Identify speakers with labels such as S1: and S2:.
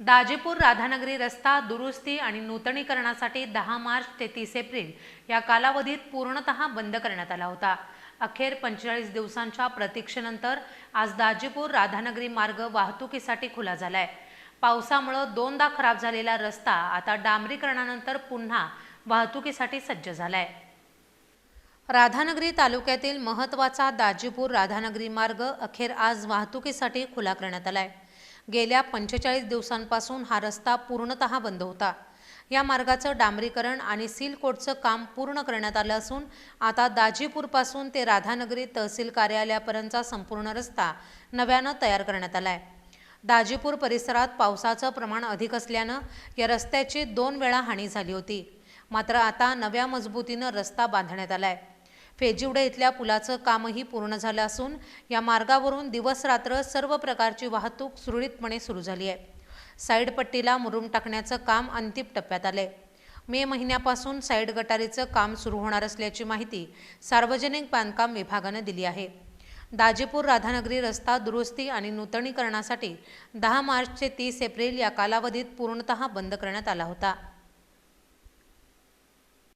S1: दाजीपूर राधानगरी रस्ता दुरुस्ती आणि नूतनीकरणासाठी दहा मार्च ते तीस एप्रिल या कालावधीत पूर्णतः बंद करण्यात आला होता. अखेर पंचेचाळीस दिवसांच्या प्रतीक्षेनंतर आज दाजीपूर राधानगरी मार्ग वाहतुकीसाठी खुला झालाय. पावसामुळं दोनदा खराब झालेला रस्ता आता डांबरीकरणानंतर पुन्हा वाहतुकीसाठी सज्ज झालाय. राधानगरी तालुक्यातील महत्त्वाचा दाजीपूर राधानगरी मार्ग अखेर आज वाहतुकीसाठी खुला करण्यात आलाय. गेल्या पंचेचाळीस दिवसांपासून हा रस्ता पूर्णतः बंद होता. या मार्गाचं डांबरीकरण आणि सील कोडचं काम पूर्ण करण्यात आलं असून आता दाजीपूरपासून ते राधानगरी तहसील कार्यालयापर्यंतचा संपूर्ण रस्ता नव्यानं तयार करण्यात आला आहे दाजीपूर परिसरात पावसाचं प्रमाण अधिक असल्यानं या रस्त्याची दोन वेळा हानी झाली होती. मात्र आता नव्या मजबूतीनं रस्ता बांधण्यात आला आहे फेजिवडे इथल्या पुलाचं कामही पूर्ण झालं असून या मार्गावरून दिवस रात्र सर्व प्रकारची वाहतूक सुरळीतपणे सुरू झाली आहे. साईड पट्टीला मुरुम टाकण्याचं काम अंतिम टप्प्यात आलंय. मे महिन्यापासून साईड गटारीचं काम सुरू होणार असल्याची माहिती सार्वजनिक बांधकाम विभागानं दिली आहे. दाजीपूर राधानगरी रस्ता दुरुस्ती आणि नूतनीकरणासाठी दहा मार्च ते तीस एप्रिल या कालावधीत पूर्णतः बंद करण्यात आला होता.